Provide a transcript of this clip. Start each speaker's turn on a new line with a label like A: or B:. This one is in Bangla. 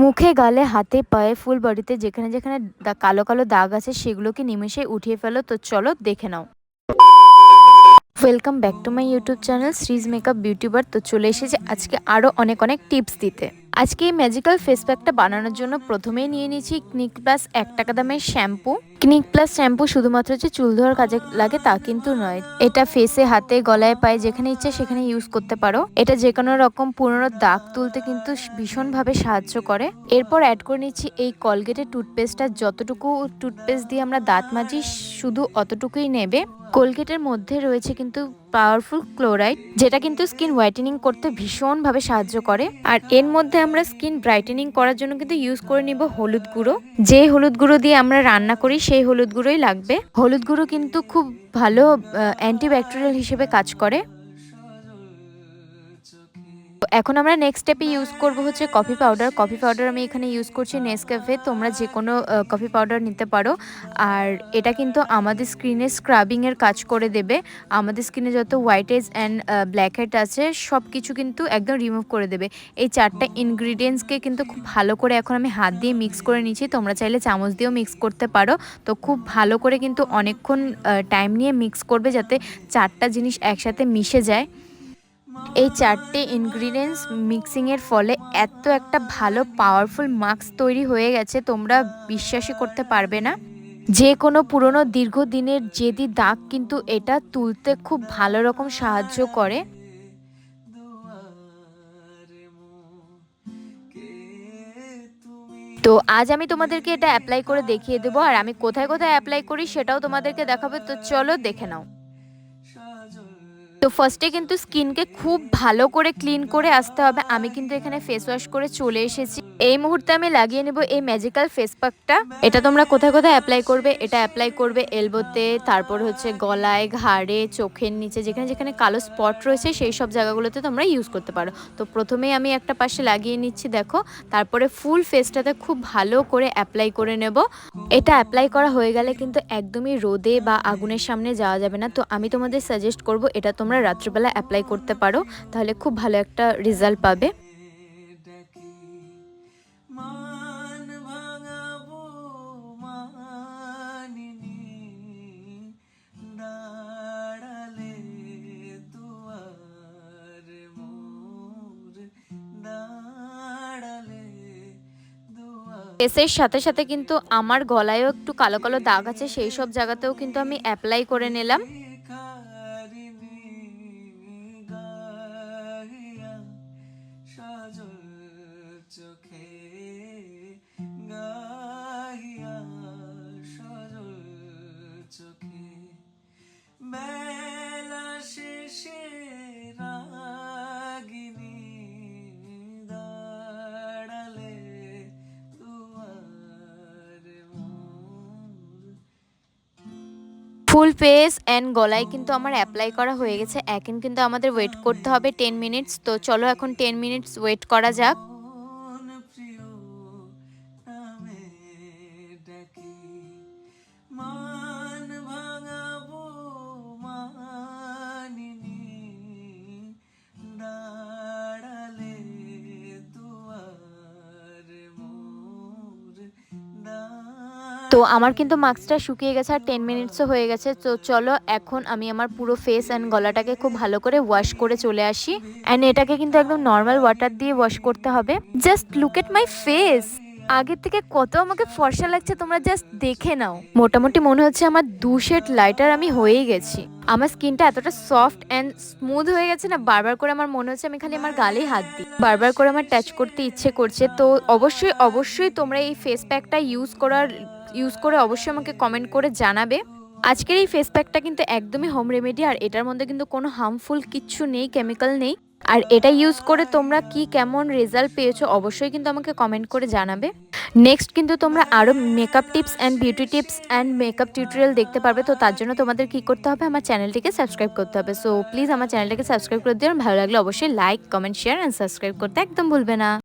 A: মুখে, গালে, হাতে, পায়ে, ফুল বডিতে যেখানে যেখানে কালো কালো দাগ আছে সেগুলোকে নিমেষে উঠিয়ে ফেলো। তো চলো দেখে নাও। Welcome back to my YouTube channel শ্রীজ makeup beautuber তো চলে এসেছে আজকে আরও অনেক অনেক টিপস দিতে। আজকে এই ম্যাজিক্যাল ফেস প্যাকটা বানানোর জন্য প্রথমেই নিয়ে নিয়েছি ক্নিক প্লাস এক টাকা দামের শ্যাম্পু ক্নিক প্লাস শ্যাম্পু শুধুমাত্র যে চুল ধোয়ার কাজে লাগে তা কিন্তু নয়। এটা ফেসে হাতে, গলায়, পায়ে যেখানে ইচ্ছে সেখানে ইউজ করতে পারো। এটা যে কোনো রকম পুরনো দাগ তুলতে কিন্তু ভীষণভাবে সাহায্য করে। এরপর অ্যাড করে নিচ্ছি এই কলগেটের টুথপেস্টটা যতটুকু টুথপেস্ট দিয়ে আমরা দাঁত মাজি, শুধু অতটুকুই নেবে। কোলগেটের মধ্যে রয়েছে কিন্তু পাওয়ারফুল ক্লোরাইড যেটা কিন্তু স্কিন হোয়াইটেনিং করতে ভীষণভাবে সাহায্য করে। আর এর মধ্যে আমরা স্কিন ব্রাইটেনিং করার জন্য কিন্তু ইউজ করে নিব হলুদ গুঁড়ো। যে হলুদ গুঁড়ো দিয়ে আমরা রান্না করি সেই হলুদ গুঁড়োই লাগবে। হলুদ গুঁড়ো কিন্তু খুব ভালো অ্যান্টিব্যাকটেরিয়াল হিসেবে কাজ করে। এখন আমরা নেক্সট স্টেপে ইউজ করব হচ্ছে কফি পাউডার কফি পাউডার আমি এখানে ইউজ করছি নেসক্যাফে তোমরা যে কোনো কফি পাউডার নিতে পারো। আর এটা কিন্তু আমাদের স্ক্রিনে স্ক্রাবিংয়ের কাজ করে দেবে। আমাদের স্কিনে যত white heads and black head আছে সব কিছু কিন্তু একদম রিমুভ করে দেবে। এই চারটা ইনগ্রিডিয়েন্টসকে কিন্তু খুব ভালো করে এখন আমি হাত দিয়ে মিক্স করে নিচ্ছি। তোমরা চাইলে চামচ দিয়েও মিক্স করতে পারো। তো খুব ভালো করে কিন্তু অনেকক্ষণ টাইম নিয়ে মিক্স করবে যাতে চারটা জিনিস একসাথে মিশে যায়। এই চারটে ইনগ্রিডিয়েন্টস মিক্সিংয়ের ফলে এত একটা ভালো পাওয়ারফুল মাস্ক তৈরি হয়ে গেছে, তোমরা বিশ্বাসই করতে পারবে না। যে কোনো পুরনো দীর্ঘদিনের জেদি দাগ কিন্তু এটা তুলতে খুব ভালো রকম সাহায্য করে। তো আজ আমি তোমাদেরকে এটা অ্যাপ্লাই করে দেখিয়ে দেবো, আর আমি কোথায় কোথায় অ্যাপ্লাই করি সেটাও তোমাদেরকে দেখাবো, তো চলো দেখে নাও। তো ফার্স্টে কিন্তু স্কিনকে খুব ভালো করে ক্লিন করে আসতে হবে। আমি কিন্তু এখানে ফেস ওয়াশ করে চলে এসেছি। এই মুহূর্তে আমি লাগিয়ে নেব এই ম্যাজিক্যাল ফেস প্যাকটা এটা তোমরা কোথায় কোথায় অ্যাপ্লাই করবে? এটা অ্যাপ্লাই করবে এলবোতে, তারপর হচ্ছে গলায়, ঘাড়ে, চোখের নিচে, যেখানে যেখানে কালো স্পট রয়েছে, সেই সব জায়গাগুলোতে তোমরা ইউজ করতে পারো। তো প্রথমেই আমি একটা পাশে লাগিয়ে নিচ্ছি, দেখো। তারপরে ফুল ফেসটাতে খুব ভালো করে অ্যাপ্লাই করে নেব। এটা অ্যাপ্লাই করা হয়ে গেলে কিন্তু একদমই রোদে বা আগুনের সামনে যাওয়া যাবে না। তো আমি তোমাদের সাজেস্ট করব, এটা তোমরা রাত্রিবেলা অ্যাপ্লাই করতে পারো তাহলে খুব ভালো একটা রেজাল্ট পাবে।
B: মান
A: ফেসের সাথে সাথে কিন্তু আমার গলায়ও একটু কালো কালো দাগ আছে সেই সব জায়গাতেও কিন্তু আমি অ্যাপ্লাই করে নিলাম।
B: সজল চোখে গাহিয়া সজল চোখে। বেলা শেষে
A: ফুল ফেস অ্যান্ড গলায় কিন্তু আমার অ্যাপ্লাই করা হয়ে গেছে। এখন কিন্তু আমাদের ওয়েট করতে হবে টেন মিনিটস তো চলো এখন টেন মিনিটস ওয়েট করা যাক। আমার কিন্তু মাস্কটা শুকিয়ে গেছে আর টেন মিনিটসও হয়ে গেছে। তো চলো, এখন আমি আমার পুরো ফেস অ্যান্ড গলাটাকে খুব ভালো করে ওয়াশ করে চলে আসি। অ্যান্ড এটাকে কিন্তু একদম নর্মাল ওয়াটার দিয়ে ওয়াশ করতে হবে। Just look at my face আগের থেকে কত আমাকে ফর্সা লাগছে তোমরা জাস্ট দেখে নাও। মোটামুটি মনে হচ্ছে আমার দু শেড লাইটার আমি হয়েই গেছি। আমার স্কিনটা এতটা সফট অ্যান্ড স্মুথ হয়ে গেছে না, বারবার করে আমার মনে হচ্ছে আমি খালি আমার গালেই হাত দিই। বারবার করে আমার টাচ করতে ইচ্ছে করছে, তো অবশ্যই অবশ্যই তোমরা এই ফেস প্যাকটা ইউজ করার ইউজ করে অবশ্যই আমাকে কমেন্ট করে জানাবে। আজকের এই ফেস প্যাকটা কিন্তু একদমই হোম রেমেডি আর এটার মধ্যে কিন্তু কোনো হার্মফুল কিচ্ছু নেই কেমিক্যাল নেই। আর এটা ইউজ করে তোমরা কি কেমন রেজাল্ট পেয়েছ অবশ্যই কিন্তু আমাকে কমেন্ট করে জানাবে। নেক্সট কিন্তু তোমরা আরও makeup tips and beauty tips and makeup tutorial দেখতে পারবে, তো তার জন্য তোমাদের কি করতে হবে? আমার চ্যানেলটিকে সাবস্ক্রাইব করতে হবে। সো প্লিজ আমার চ্যানেলটিকে সাবস্ক্রাইব করে দিও। ভালো লাগলে অবশ্যই like comment share and subscribe করতে একদম ভুলবে না।